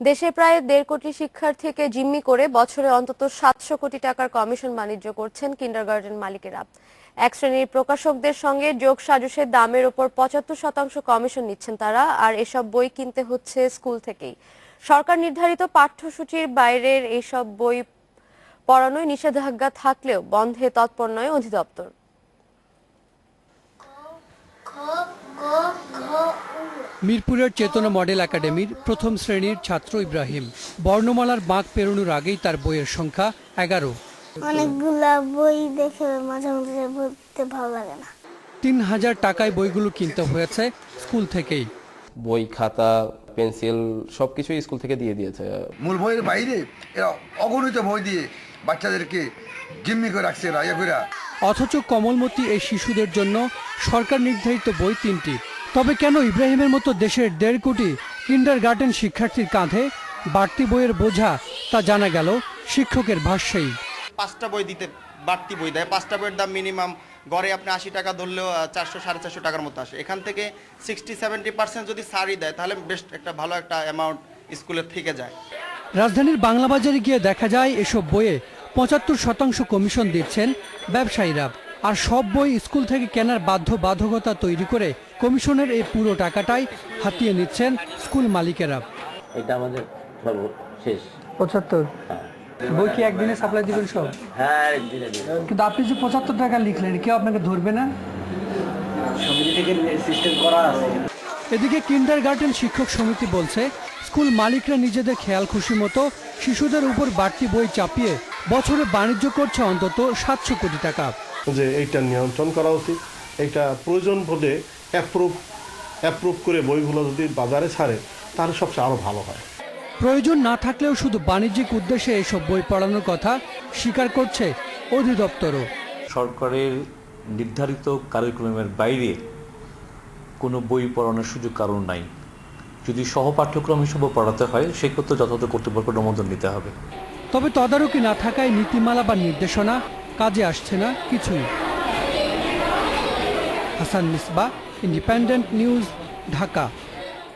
দেশে প্রায় দেড় কোটি শিক্ষার্থীকে জিম্মি করে বছরে অন্তত সাতশো কোটি টাকার কমিশন বাণিজ্য করছেন কিন্ডারগার্টেন মালিকেরা। এক শ্রেণির প্রকাশকদের সঙ্গে যোগ সাজসের দামের ওপর পঁচাত্তর শতাংশ কমিশন নিচ্ছেন তারা, আর এসব বই কিনতে হচ্ছে স্কুল থেকেই। সরকার নির্ধারিত পাঠ্যসূচির বাইরের এসব বই পড়ানোয় নিষেধাজ্ঞা থাকলেও বন্ধে তৎপর নয় অধিদপ্তর। মিরপুরের চেতনা মডেল একাডেমির প্রথম শ্রেণির ছাত্র ইব্রাহিম। বর্ণমালার বাঁক পেরোনোর আগেই তার বইয়ের সংখ্যা এগারো। অনেকগুলা বই দেখে মাঝে মাঝে পড়তে ভালো লাগে না। তিন হাজার টাকায় বইগুলো কিনতে হয়েছে স্কুল থেকেই। বই খাতা পেন্সিল সব কিছুই স্কুল থেকে দিয়ে দিয়েছে। মূল বইয়ের বাইরে এরা অগণিত বই দিয়ে বাচ্চাদেরকে জিম্মি করে রাখছে ইয়ে অথচ কমলমতি এই শিশুদের জন্য সরকার নির্ধারিত বই তিনটি। তবে কেন ইব্রাহিমের মতো দেশের দেড় কোটি কিন্ডার গার্ডেন শিক্ষার্থীর কাঁধে বাড়তি বইয়ের বোঝা তা জানা গেল শিক্ষকের ভাষ্যেই। পাঁচটা বই দিতে বাড়তি বই দেয়। পাঁচটা বইয়ের দাম মিনিমাম গড়ে আপনি আশি টাকা ধরলেও চারশো সাড়ে চারশো টাকার মতো আসে। এখান থেকে সিক্সটি সেভেন্টি পার্সেন্ট যদি সারই দেয় তাহলে বেশ একটা ভালো একটা অ্যামাউন্ট স্কুলের থেকে যায়। রাজধানীর বাংলা বাজারে গিয়ে দেখা যায় এসব বইয়ে পঁচাত্তর শতাংশ কমিশন দিচ্ছেন ব্যবসায়ীরা। আর সব বই স্কুল থেকে কেনার বাধ্য বাধকতা তৈরি করে কমিশনের এই পুরো টাকাটাই হাতিয়ে নিচ্ছেন স্কুল মালিকেরা। এটা আমাদের সর্ব শেষ পঁচাত্তর বই কি একদিনে সাপ্লাই দিবেন সব? হ্যাঁ একদিনে কিন্তু আপনি যে পঁচাত্তর টাকা লিখলেন কেউ আপনাকে ধরবে না? সমিতি থেকে সিস্টেম করা আছে। এদিকে কিন্ডার গার্ডেন শিক্ষক সমিতি বলছে স্কুল মালিকরা নিজেদের খেয়াল খুশি মতো শিশুদের উপর বাড়তি বই চাপিয়ে বছরে বাণিজ্য করছে অন্তত সাতশো কোটি টাকা। যে এইটা নিয়ন্ত্রণ করা উচিত এইটা প্রয়োজন বোধে অ্যাপ্রুভ অ্যাপ্রুভ করে বইগুলো যদি বাজারে ছাড়ে তাহলে সবচেয়ে আরও ভালো হয়। প্রয়োজন না থাকলেও শুধু বাণিজ্যিক উদ্দেশ্যে এসব বই পড়ানোর কথা স্বীকার করছে অধিদপ্তরও। সরকারের নির্ধারিত কারিকুলামের বাইরে কোনো বই পড়ানোর সুযোগ কারণ নাই। যদি সহপাঠ্যক্রম হিসেবে পড়াতে হয় সেক্ষেত্রে যথাযথ কর্তৃপক্ষ অনুমোদন নিতে হবে। তবে তদারকি না থাকায় নীতিমালা বা নির্দেশনা কাজে আসছে না কিছুই। Hasan Misba, independent news, Dhaka.